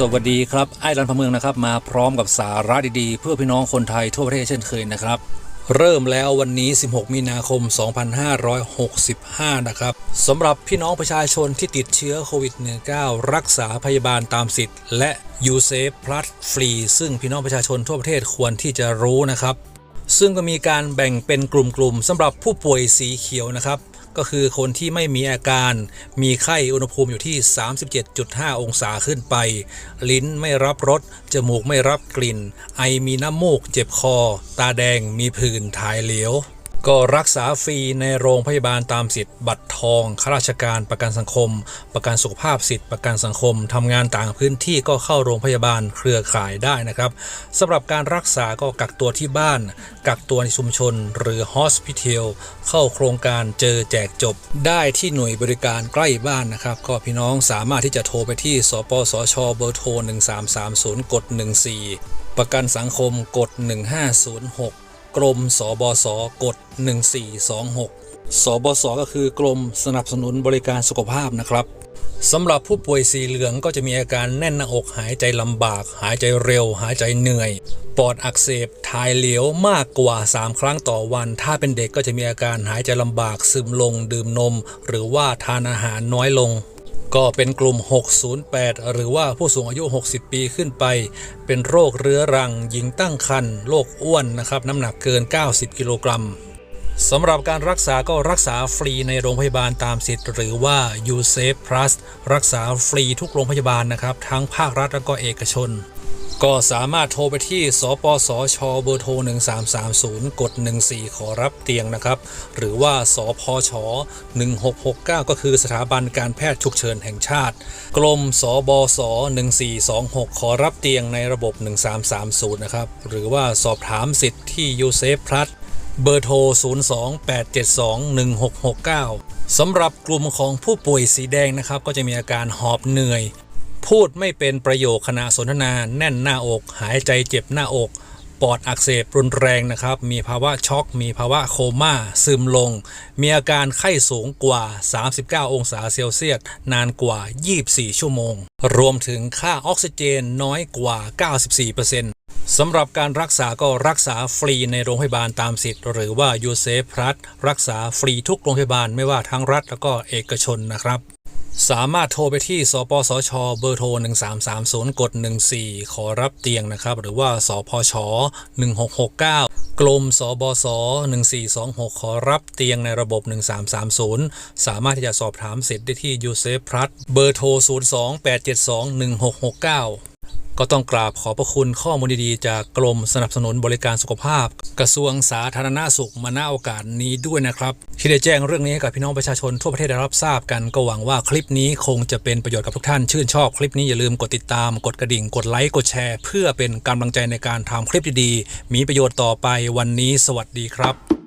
สวัสดีครับไอ้รันพเมืองนะครับมาพร้อมกับสาระดีๆ เพื่อพี่น้องคนไทยทั่วประเทศเช่นเคยนะครับ เริ่มแล้ววันนี้ 16 มีนาคม 2565 นะครับสำหรับพี่น้องประชาชนที่ติดเชื้อโควิด -19 รักษาพยาบาลตามสิทธิ์ และยูเซฟพลัสฟรีซึ่งพี่น้องประชาชนทั่วประเทศควรที่จะรู้นะครับ ซึ่งก็มีการแบ่งเป็นกลุ่มๆสำหรับผู้ป่วยสีเขียวนะครับ ก็คือคนที่ไม่มีอาการ มีไข้อุณหภูมิอยู่ที่ 37.5 องศาขึ้นไป ลิ้นไม่รับรสจมูกไม่รับกลิ่น ไอมีน้ำมูก เจ็บคอ ตาแดงมีผื่นถ่ายเหลว ก็รักษาฟรีในโรงพยาบาลตามสิทธิ์ บัตรทองข้าราชการประกันสังคม ประกันสุขภาพสิทธิ์ประกันสังคมทำงานต่างพื้นที่ก็เข้าโรงพยาบาลเครือข่ายได้นะครับสำหรับการรักษาก็กักตัวที่บ้าน กักตัวในชุมชน หรือ Hospital เข้าโครงการเจอแจกจบ ได้ที่หน่วยบริการใกล้บ้านนะครับ ก็พี่น้องสามารถที่จะโทรไปที่สปสชเบอร์โทร 1330 กด 14 ประกันสังคมกด 1506 กรมสบสกด1426 สบสก็คือกรมสนับสนุนบริการสุขภาพนะครับสำหรับผู้ป่วยสีเหลืองก็จะมีอาการแน่นหน้าอกหายใจลำบาก หายใจเร็ว หายใจเหนื่อย ปอดอักเสบถ่ายเหลวมากกว่า 3 ครั้งต่อวัน ถ้าเป็นเด็กก็จะมีอาการหายใจลำบากซึมลงดื่มนม หรือว่าทานอาหารน้อยลง ก็เป็นกลุ่ม 608 หรือว่าผู้สูงอายุ 60 ปีขึ้นไป เป็นโรคเรื้อรัง หญิงตั้งครรภ์โรคอ้วนนะครับ น้ำหนักเกิน 90 กิโลกรัมสำหรับการรักษาก็รักษาฟรีในโรงพยาบาลตามสิทธิ์ หรือว่า u s a f e Plus รักษาฟรีทุกโรงพยาบาลนะครับ ทั้งภาครัฐและก็เอกชน ก็สามารถโทรไปที่ สปสช เบอร์โทร 1330 กด 14 ขอรับเตียงนะครับ หรือว่า สพช 1669 ก็คือสถาบันการแพทย์ฉุกเฉินแห่งชาติกรมสบส 1426 ขอรับเตียงในระบบ 1330 นะครับ หรือว่าสอบถามสิทธิ์ที่ u s a f e Plus เบอร์โทร 028721669 สำหรับกลุ่มของผู้ป่วยสีแดงนะครับ ก็จะมีอาการหอบเหนื่อย พูดไม่เป็นประโยคขณะสนทนาแน่นหน้าอก หายใจเจ็บหน้าอก ปอดอักเสบรุนแรงนะครับ มีภาวะช็อก มีภาวะโคม่า ซึมลง มีอาการไข้สูงกว่า 39 องศาเซลเซียส นานกว่า 24 ชั่วโมง รวมถึงค่าออกซิเจนน้อยกว่า 94%สำหรับการรักษาก็รักษาฟรีในโรงพยาบาลตามสิทธิ์ หรือว่า u s a f e Plus รักษาฟรีทุกโรงพยาบาลไม่ว่าทั้งรัฐแล้วก็เอกชนนะครับ สามารถโทรไปที่ สปสช เบอร์โทร 1330 กด 14 ขอรับเตียงนะครับ หรือว่า สพช 1669กรมสบส 1426 ขอรับเตียงในระบบ 1330 สามารถที่จะสอบถามสิทธิ์ได้ที่ยูเซฟพลัส เบอร์โทร 028721669 ก็ต้องกราบขอบพระคุณข้อมูลดีๆ จากกรมสนับสนุนบริการสุขภาพ กระทรวงสาธารณาสุขมาณโอกาสนี้ด้วยนะครับ ที่ได้แจ้งเรื่องนี้ให้กับพี่น้องประชาชนทั่วประเทศได้รับทราบกัน ก็หวังว่าคลิปนี้คงจะเป็นประโยชน์กับทุกท่าน ชื่นชอบคลิปนี้อย่าลืมกดติดตาม กดกระดิ่ง กดไลค์ กดแชร์ เพื่อเป็นกำลังใจในการทำคลิปดีๆ มีประโยชน์ต่อไปวันนี้ สวัสดีครับ